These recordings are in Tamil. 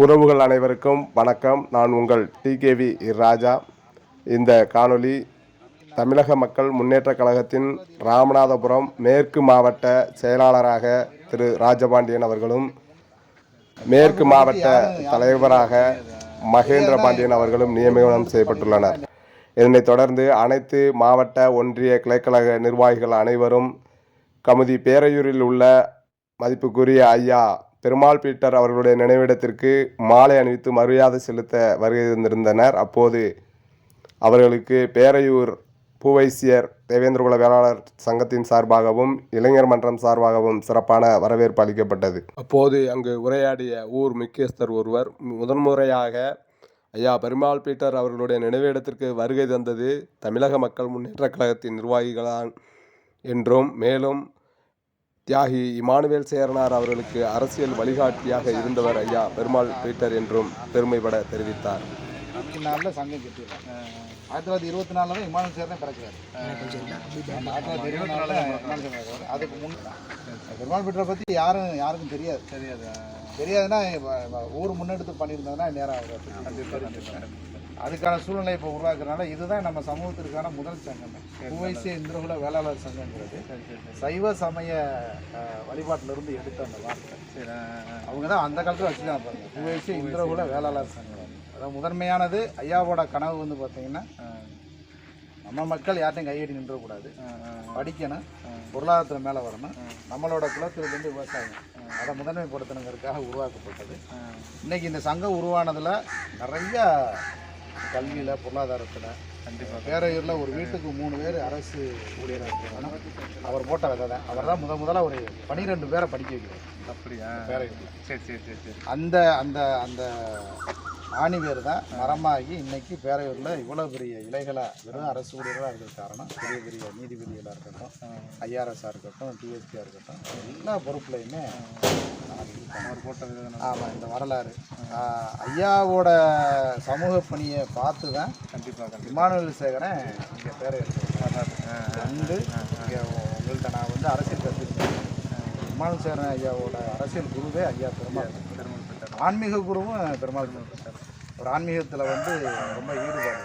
உறவுகள் அனைவருக்கும் வணக்கம். நான் உங்கள் டிகேவி ராஜா. இந்த காணொளி தமிழக மக்கள் முன்னேற்ற கழகத்தின் ராமநாதபுரம் மேற்கு மாவட்ட செயலாளராக திரு ராஜபாண்டியன் அவர்களும் மேற்கு மாவட்ட தலைவராக மகேந்திர பாண்டியன் அவர்களும் நியமனம் செய்யப்பட்டுள்ளனர். இதனைத் தொடர்ந்து அனைத்து மாவட்ட ஒன்றிய கிளைக்கழக நிர்வாகிகள் அனைவரும் கமுதி பேரையூரில் உள்ள மதிப்புக்குரிய ஐயா பெருமாள் பீட்டர் அவர்களுடைய நினைவிடத்திற்கு மாலை அணிவித்து மரியாதை செலுத்த வருகை தந்திருந்தனர். அப்போது அவர்களுக்கு பேரையூர் பூவைசியர் தேவேந்திரகுல வேளாளர் சங்கத்தின் சார்பாகவும் இளைஞர் மன்றம் சார்பாகவும் சிறப்பான வரவேற்பு அளிக்கப்பட்டது. அப்போது அங்கு உரையாடிய ஊர் முக்கியஸ்தர் ஒருவர் முதன்முறையாக ஐயா பெருமாள் பீட்டர் அவர்களுடைய நினைவிடத்திற்கு வருகை தந்தது தமிழக மக்கள் முன்னேற்ற கழகத்தின் நிர்வாகிகளான் என்றும் மேலும் தியாகி இமானுவேல் சேரனார் அவர்களுக்கு அரசியல் வழிகாட்டியாக இருந்தவர் ஐயா பெருமாள் பீட்டர் என்றும் பெருமைப்பட தெரிவித்தார். இருபத்தி நாலில் சங்கம் ஆயிரத்தி தொள்ளாயிரத்தி இருபத்தி நாலில் தான் இமானுவல் சேர்னே பிறக்கிறாரு. ஆயிரத்தி தொள்ளாயிரத்தி இருபத்தி நாலில் அதுக்கு முன் பெருமாள் பீட்டரை பற்றி யாரும் யாருக்கும் தெரியாது. தெரியாது. தெரியாதுன்னா ஊர் முன்னெடுத்து பண்ணியிருந்ததுன்னா நேராக அதுக்கான சூழ்நிலை இப்போ உருவாக்குறதுனால இதுதான் நம்ம சமூகத்திற்கான முதல் சங்கம். குவைசிய இந்திரகுல வேளாளர் சங்கங்கிறது. சைவ சமய வழிபாட்டிலிருந்து எடுத்த அந்த வார்த்தை. அவங்க தான் அந்த காலத்தில் வச்சு தான் பாருங்க குவைசிய இந்திரகுல வேளாளர் சங்கம். அதாவது முதன்மையானது ஐயாவோட கனவு வந்து பார்த்தீங்கன்னா நம்ம மக்கள் யார்ட்டையும் கையெடி நின்றக்கூடாது. படிக்கணும் பொருளாதாரத்தில் மேலே வரணும். நம்மளோட குலத்திலிருந்து விவசாயம். அதை முதன்மைப்படுத்தணுங்கிறதுக்காக உருவாக்கப்பட்டது. இன்னைக்கு இந்த சங்கம் உருவானதில் நிறைய கல்வியில் பொருளாதாரத்தில். கண்டிப்பாக பேரையூரில் ஒரு வீட்டுக்கு மூணு பேர் அரசு ஊழியராக இருக்கிறாங்க அவர் போட்ட விதை தான். அவர் தான் முத முதல்ல ஒரு பனிரெண்டு பேரை படிக்க வைக்கிறார். அப்படியா? பேரையூரில் சரி சரி சரி சரி. அந்த அந்த அந்த ஆணி வேர் தான் மரமாகி இன்னைக்கு பேரையூரில் இவ்வளோ பெரிய இலைகளாக வெறும் அரசு ஊழியர்களாக இருக்கிறது காரணம் பெரிய பெரிய நீதிபதிகளாக இருக்கட்டும் ஐஆர்எஸ்ஸாக இருக்கட்டும் டிஎஸ்பியாக இருக்கட்டும் எல்லா பொறுப்புலையுமே அவர் போட்ட ஆமாம் இந்த வரலாறு. ஐயாவோட சமூக பணியை பார்த்து தான் கண்டிப்பாக இமானுவேல் சேகரன் இங்கே பேரையூர் வந்து இங்கே உங்கள்கிட்ட நான் வந்து அரசியல் கற்றுக்கிட்டேன் இமானுவேல் சேகரன் ஐயாவோட அரசியல் குருவே ஐயா பெருமாள். பெருமாள். ஆன்மீக குருவும் பெருமாள். ஒரு ஆன்மீகத்தில் வந்து ரொம்ப ஈடுபாடு.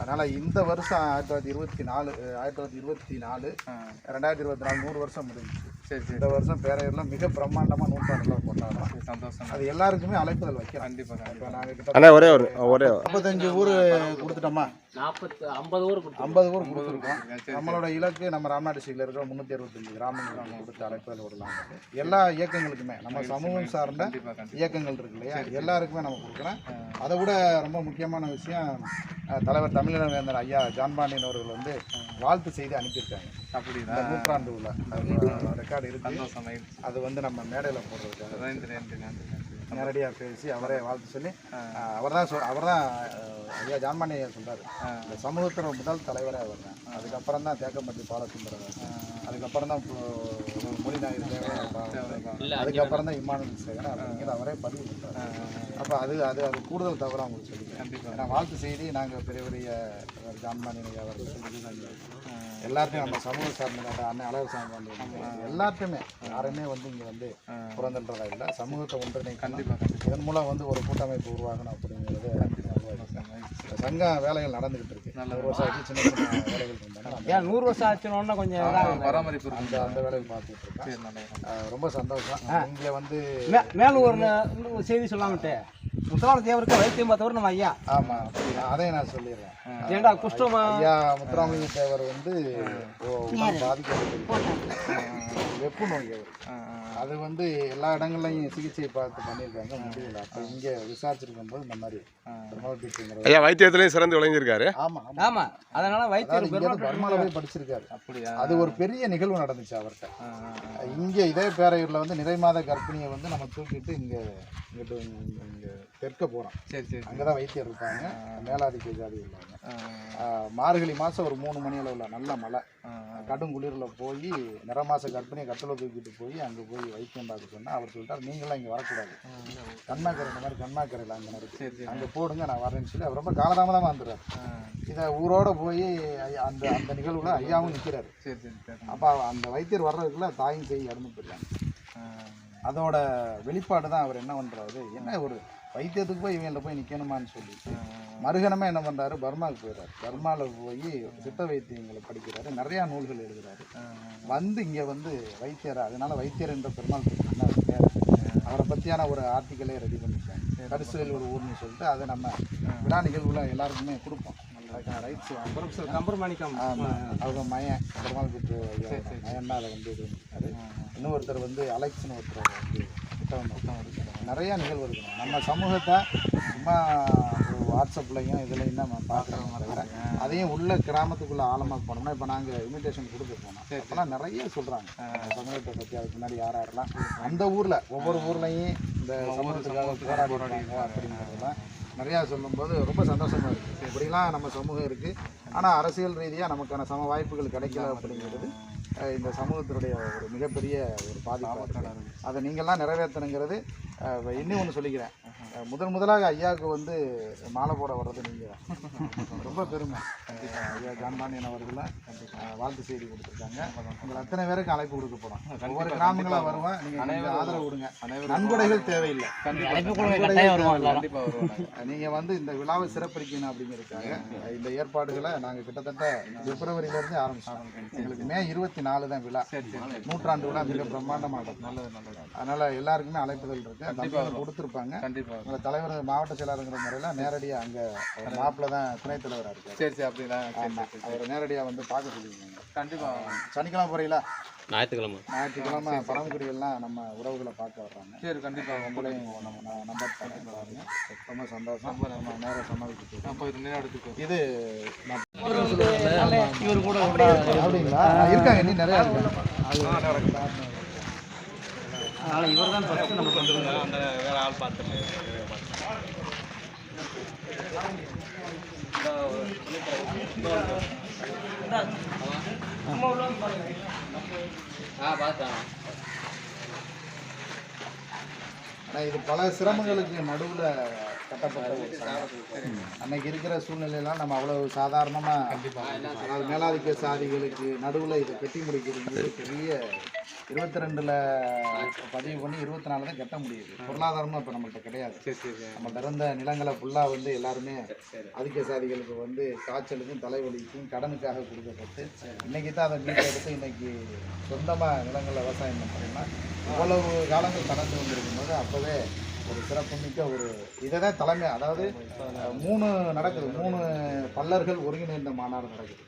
அதனால் இந்த வருஷம் ஆயிரத்தி தொள்ளாயிரத்தி இருபத்தி நாலு ஆயிரத்தி தொள்ளாயிரத்தி இருபத்தி நாலு ரெண்டாயிரத்தி இருபத்தி நாலு நூறு வருஷம் முடிஞ்சுச்சு. சரி இந்த வருஷம் பேரையூரில் மிக பிரம்மாண்டமாக நூற்றாண்டுலாம் கொண்டாடுறோம். சந்தோஷம் அது எல்லாருக்குமே அழைப்புதல் வைக்கிறோம். கண்டிப்பாக இப்போ நாங்கள் அண்ணா ஒரே ஒரு ஒரே நாற்பத்தஞ்சு ஊர் கொடுத்துட்டோமா? நாற்பத்து ஐம்பது ஊர் ஐம்பது ஊர் கொடுத்துருக்கோம். நம்மளோட இலக்கு நம்ம ராமநாடு டிஸ்ட்ரிக்டில் இருக்கிற முந்நூற்றி அறுபத்தஞ்சு கிராமங்கள் நம்ம கொடுத்து அழைப்புதல் விடலாம். எல்லா இயக்கங்களுக்குமே நம்ம சமூகம் சார்ந்த இயக்கங்கள் இருக்கு இல்லையா? எல்லாருக்குமே நம்ம கொடுக்குறோம். அதை விட ரொம்ப முக்கியமான விஷயம் தலைவர் தமிழினவேந்தர் ஐயா ஜான் பாண்டியன் அவர்கள் வந்து வாழ்த்து செய்தி அனுப்பியிருக்காங்க. அப்படியா? இந்த நூற்றாண்டு உள்ள ரெக்கார்டு இருக்கு. சந்தோஷம் மகிழ்ச்சி அது வந்து நம்ம மேடையில் போடுறதுக்காக. நன்றி நேரடியாக பேசி அவரே வாழ்த்து சொல்லி அவர் தான் சொல் அவர் தான் ஐயா ஜான்மானி ஐயா சொல்றாரு இந்த சமூகத்தோட முதல் தலைவரே அவர் தான். அதுக்கப்புறம் தான் தேக்கம்பட்டி பாலசுந்தரர். அதுக்கப்புறம் தான் அதுக்கப்புறம் தான் இம்மானுவல் சேகர் அப்படிங்கிற அவரே பதிவு பண்ணுறாரு அப்போ அது அது அது கூடுதல் தவிர அவங்களுக்கு சொல்லி கண்டிப்பாக ஏன்னா வாழ்த்து செய்தி நாங்கள் பெரிய பெரிய ஜான்மானி அவர்கள் எல்லாத்தையும் நம்ம சமூக சார்ந்த அண்ணன் அழகு சாமி எல்லாத்தையுமே யாருமே வந்து இங்கே வந்து புறந்தல்றதா இல்லை. சமூகத்தை ஒன்றிணை கண்டிப்பாக இதன் மூலம் வந்து ஒரு கூட்டமைப்பு உருவாகணும் அப்படிங்கிறது சங்கம் வேலைகள் நடந்துகிட்டு இருக்கு. ஒரு வருஷம் ஆச்சு சின்ன சின்ன வேலைகள் இருந்தாங்க ஏன் நூறு வருஷம் ஆச்சுனோன்னா கொஞ்சம் பராமரிப்பு அந்த அந்த வேலைகள் பார்த்துட்டு இருக்கேன் ரொம்ப சந்தோஷம். இங்கே வந்து மே மேலும் ஒரு செய்தி சொல்லாமட்டு. முத்தலான தேவருக்கு வைத்தியம் பார்த்தவர் நம்ம ஐயா. ஆமாம் அதையும் நான் சொல்லிடுறேன். ஏண்டா குஷ்டம் ஐயா முத்துராமலிங்க தேவர் வந்து பாதிக்கப்பட்டு வெப்பு நோய் அவர். அது வந்து எல்லா இடங்கள்லையும் சிகிச்சை பார்த்து பண்ணியிருக்காங்க முடியல. அப்போ இங்கே விசாரிச்சிருக்கும் போது இந்த மாதிரி ஐயா வைத்தியத்திலையும் சிறந்து விளங்கியிருக்காரு. ஆமாம் ஆமாம் ஆமா அதனால வைத்தியர் பர்மால போய் படிச்சிருக்காரு. அப்படியா? அது ஒரு பெரிய நிகழ்வு நடந்துச்சு அவர்கிட்ட. இங்கே இதே பேரையூரில் வந்து நிறை மாத கர்ப்பிணியை வந்து நம்ம தூக்கிட்டு இங்கே இங்கிட்டு இங்கே தெற்க போகிறோம் சரி சரி அங்கே தான் வைத்தியர் இருப்பாங்க மேலாதிக்க ஜாதி ஆஹ் மார்கழி மாதம் ஒரு மூணு மணி அளவில் நல்ல மழை. கடும் குளிரில் போய் நிற மாத கர்ப்பிணியை கட்டில தூக்கிட்டு போய் அங்கே போய் வைத்தியம் பார்க்க சொன்னால் அவர் சொல்லிட்டார் நீங்களாம் இங்கே வரக்கூடாது. கண்ணாக்கரை இந்த மாதிரி கண்ணாக்கரையில் அங்கே இருக்கு அங்கே போடுங்க நான் வரேன்னு சொல்லி அவர் ரொம்ப காலதாமதமாக வந்துடுறாரு. இதை ஊரோட போய் அந்த அந்த நிகழ்வுல ஐயாவும் நிற்கிறாரு சரி சரி சரி அப்போ அந்த வைத்தியர் வர்றதுக்குள்ள தாயும் செய்ய இறந்து போயிடலாங்க அதோட வெளிப்பாடு தான் அவர் என்ன பண்ணுறாரு என்ன ஒரு வைத்தியத்துக்கு போய் இவங்கள்ட்ட போய் நிற்கணுமான்னு சொல்லி. மறுகணமே என்ன பண்ணுறாரு பர்மாவுக்கு போயிடுறாரு. பர்மாவில் போய் சித்த வைத்தியங்களை படிக்கிறாரு. நிறையா நூல்கள் எழுதுறாரு. வந்து இங்கே வந்து வைத்தியர்? அதனால வைத்தியர் என்ற பெருமாள் பேர். அவர் பற்றியான ஒரு ஆர்டிக்கலே ரெடி பண்ணிட்டேன் கரிசுவேல் ஒரு ஊர்னு சொல்லிட்டு அதை நம்ம விழா நிகழ்வுல எல்லாருக்குமே கொடுப்போம். ரைட்ஸ் வாங்க. கம்பர் மாணிக்கம் ஆமாம் அவங்க மயன் பெருமாள் பெற்று மயன் தான் அதை வந்து இது பண்ணிருக்காரு இன்னொருத்தர் வந்து அலெக்ஸ்னு ஒருத்தர் வந்து புத்தகம் புத்தகம் நிறையா நிகழ்வு இருக்கணும். நம்ம சமூகத்தை சும்மா வாட்ஸ்அப்லையும் இதுலையும் நம்ம பார்க்குறோம் தவிர அதையும் உள்ள கிராமத்துக்குள்ளே ஆழமாக போனோம்னா இப்போ நாங்கள் இன்விடேஷன் கொடுக்க போனோம். அப்போலாம் நிறைய சொல்கிறாங்க சமூகத்தை பற்றி அதுக்கு முன்னாடி யார் யாரெல்லாம் அந்த ஊரில் ஒவ்வொரு ஊர்லேயும் இந்த சமூகத்துக்காக போராடுறாங்க அப்படிங்கிறதெல்லாம் நிறையா சொல்லும்போது ரொம்ப சந்தோஷமாக இருக்குது இப்படிலாம் நம்ம சமூகம் இருக்குது ஆனால் அரசியல் ரீதியாக நமக்கான சம வாய்ப்புகள் கிடைக்கல அப்படிங்கிறது இந்த சமூகத்தினுடைய ஒரு மிகப்பெரிய ஒரு பாதிப்பு அதை. நீங்கள்லாம் நிறைவேற்றணுங்கிறது இன்னும் ஒன்று சொல்லிக்கிறேன். முதன் முதலாக ஐயாவுக்கு வந்து மாலை போட வர்றது நீங்கள் தான் ரொம்ப பெருமை. அஹ், ஐயா ஜான்பாண்டியன் அவர்கள் வாழ்த்து செய்தி கொடுத்துருக்காங்க. உங்கள் அத்தனை பேருக்கு அழைப்பு கொடுக்க போகிறோம் ஒவ்வொரு கிராமங்களாக வருவேன் நீங்கள் ஆதரவு கொடுங்க. நன்கொடைகள் தேவையில்லை. கண்டிப்பா வருவோம் நீங்கள் வந்து இந்த விழாவை சிறப்பிக்கணும் அப்படிங்கிறதுக்காக இந்த ஏற்பாடுகளை நாங்கள் கிட்டத்தட்ட பிப்ரவரியிலேருந்து ஆரம்பிச்சோம் எங்களுக்கு மே இருபத்தி நாலு தான் விழா. நூற்றாண்டு விழா மிக பிரம்மாண்டமாக நல்லது நல்லது. அதனால் எல்லாருக்குமே அழைப்புதல் இருக்கு. கண்டிப்பாக கொடுத்துருப்பாங்க. கண்டிப்பா உங்களை தலைவர் மாவட்ட செயலாளருங்கிற முறையில் நேரடியாக அங்கே மாப்பிள்ள தான் துணைத் தலைவராக இருக்கார். சரி சரி ஆமாம் அவர் நேரடியாக வந்து பார்க்க சொல்லியிருக்காங்க கண்டிப்பா. சனிக்கிழமை போகிறீங்களா ஞாயிற்றுக்கிழமை. ஞாயிற்றுக்கிழமை பரமக்குடியெல்லாம் நம்ம உறவுகளை பார்க்க வர்றாங்க. சரி கண்டிப்பா. உங்களையும் நம்ம நம்பர் பார்க்க வர்றாங்க. ரொம்ப சந்தோஷம். நம்ம நேரம் சமாளிச்சுட்டு நான் போய் நினைவெடுத்துக்கோ இது நான் இவர் கூட அப்படிங்களா? இருக்காங்க. இன்னும் நிறையா இருக்காங்க. அதனால் இவர் தான் ஃபஸ்ட்டு நமக்கு வந்து அந்த வேற ஆள் பார்த்துட்டு ஆ பார்த்தேன். ஆனால் இது பல சிரமங்களுக்கு நடுவில் கட்டப்பட்ட ஒரு. அன்னைக்கு இருக்கிற சூழ்நிலையெல்லாம் நம்ம அவ்வளவு சாதாரணமாக அதாவது மேலாதிக்க சாதிகளுக்கு நடுவில் இதை கட்டி முடிக்கிறது பெரிய இருபத்தி ரெண்டில் பதிவு பண்ணி இருபத்தி நாலு தான் கட்ட முடியுது. பொருளாதாரமும் இப்போ நம்மள்ட்ட கிடையாது. நம்மள்ட்ட இருந்த நிலங்களை ஃபுல்லாக வந்து எல்லாருமே அதிக சாதிகளுக்கு வந்து காய்ச்சலுக்கும் தலைவலிக்கும் கடனுக்காக கொடுக்கப்பட்டு இன்னைக்கு தான் அதை மீட்டு எடுத்து இன்னைக்கு சொந்தமாக நிலங்களில் விவசாயம் பண்ணுறோம்னா இவ்வளவு காலங்கள் கடந்து வந்திருக்கும் போது அப்போவே ஒரு சிறப்புமிக்க ஒரு இதை தான் தலைமை அதாவது மூணு நடக்குது. மூணு பல்லர்கள் ஒருங்கிணைந்த மாநாடு நடக்குது.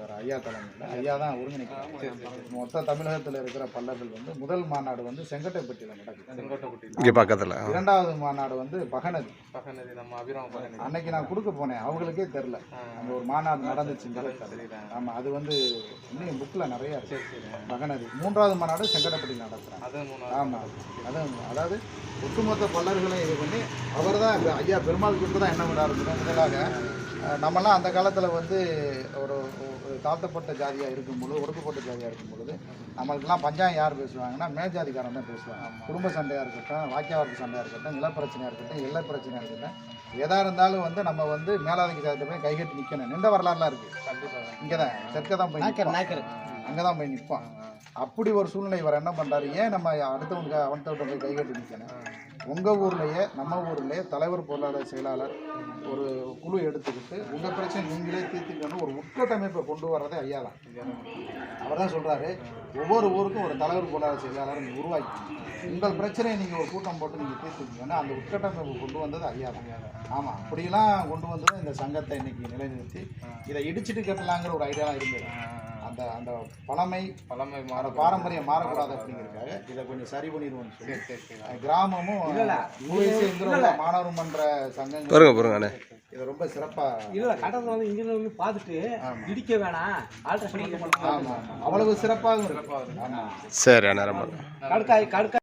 ஒரு ஐயா தலைமையில். ஐயா தான் ஒருங்கிணைக்கிறாங்க மொத்த தமிழகத்தில் இருக்கிற பல்லர்கள் வந்து முதல் மாநாடு வந்து செங்கட்டைப்பட்டியில் நடக்குது. செங்கோட்டைப்பட்டி பக்கத்தில். இரண்டாவது மாநாடு வந்து பகனதி. பகநதி நம்ம அபிராம பகநதி அன்னைக்கு நான் கொடுக்க போனேன். அவங்களுக்கே தெரில அங்கே ஒரு மாநாடு நடந்துச்சுன்னு ஆமாம் அது வந்து இன்னும் புக்கில் நிறைய இருக்கு. மகனதி மூன்றாவது மாநாடு அது மூணு ஆமாம் அது அதாவது ஒட்டுமொத்த பல்லர்களையும் இது பண்ணி அவர் தான் ஐயா பெருமாள் கிட்ட தான் என்ன முதல் முதலாக நம்மலாம் அந்த காலத்தில் வந்து ஒரு தாழ்த்தப்பட்ட ஜாதியாக இருக்கும் பொழுது ஒடுக்கப்பட்ட ஜாதியாக இருக்கும் பொழுது நம்மளுக்கெல்லாம் பஞ்சாயம் யார் பேசுவாங்கன்னா மேற்ஜாதிக்காரன் தான் பேசுவாங்க. குடும்ப சண்டையாக இருக்கட்டும் வாக்கியாவார்த்த சண்டையாக இருக்கட்டும் நிலப்பிரச்சனையாக இருக்கட்டும் எல்லை பிரச்சனையாக இருக்கட்டும் எதாக இருந்தாலும் வந்து நம்ம வந்து மேலாதிக்க ஜாதியில் போய் கைகட்டி நிற்கணும் நின்ற வரலாறுலாம் இருக்குது கண்டிப்பாக இங்கே தான் தெற்க தான் போய் அங்கே தான் போய் நிற்பான் அப்படி ஒரு சூழ்நிலை வர என்ன பண்ணுறாரு ஏன் நம்ம அடுத்தவங்க அவன்கிட்ட போய் கைகட்டி நிற்கணும் உங்கள் ஊர்லேயே நம்ம ஊர்லேயே தலைவர் பொருளாதார செயலாளர் ஒரு குழு எடுத்துக்கிட்டு உங்கள் பிரச்சனை நீங்களே தீர்த்துக்கணும் ஒரு உட்கட்டமைப்பை கொண்டு வர்றதே ஐயா தான் அவர் தான் சொல்கிறாரு ஒவ்வொரு ஊருக்கும் ஒரு தலைவர் பொருளாளர் செயலாளர் நீங்கள் உருவாக்கி உங்கள் பிரச்சனையை நீங்கள் ஒரு கூட்டம் போட்டு நீங்கள் தீர்த்துக்கணும் அந்த உட்கட்டமைப்பு கொண்டு வந்தது ஐயா தான் ஆமாம் அப்படிலாம் கொண்டு வந்தது இந்த சங்கத்தை இன்னைக்கு நிலைநிறுத்தி இதை இடிச்சிட்டு கட்டலாங்கிற ஒரு ஐடியாலாம் இருந்தது. அந்த அந்த பழமை பழமை அந்த பாரம்பரியம் மாறக்கூடாது அப்படிங்கிறதுக்காக இதை கொஞ்சம் சரி பண்ணிடுவோம்னு சொல்லி. கிராமமும் மாணவர் மன்ற சங்கங்கள் பாருங்க பாருங்க அண்ணே. இதை ரொம்ப சிறப்பாக இல்லை கட்டணத்தை வந்து இன்ஜினியர் வந்து பார்த்துட்டு இடிக்க வேணாம். ஆல்ட்ரேஷன் ஆமாம் அவ்வளவு சிறப்பாகவும் இருக்கு. ஆமாம் சரி அண்ணே ரொம்ப கடுக்காய் கடுக்காய்.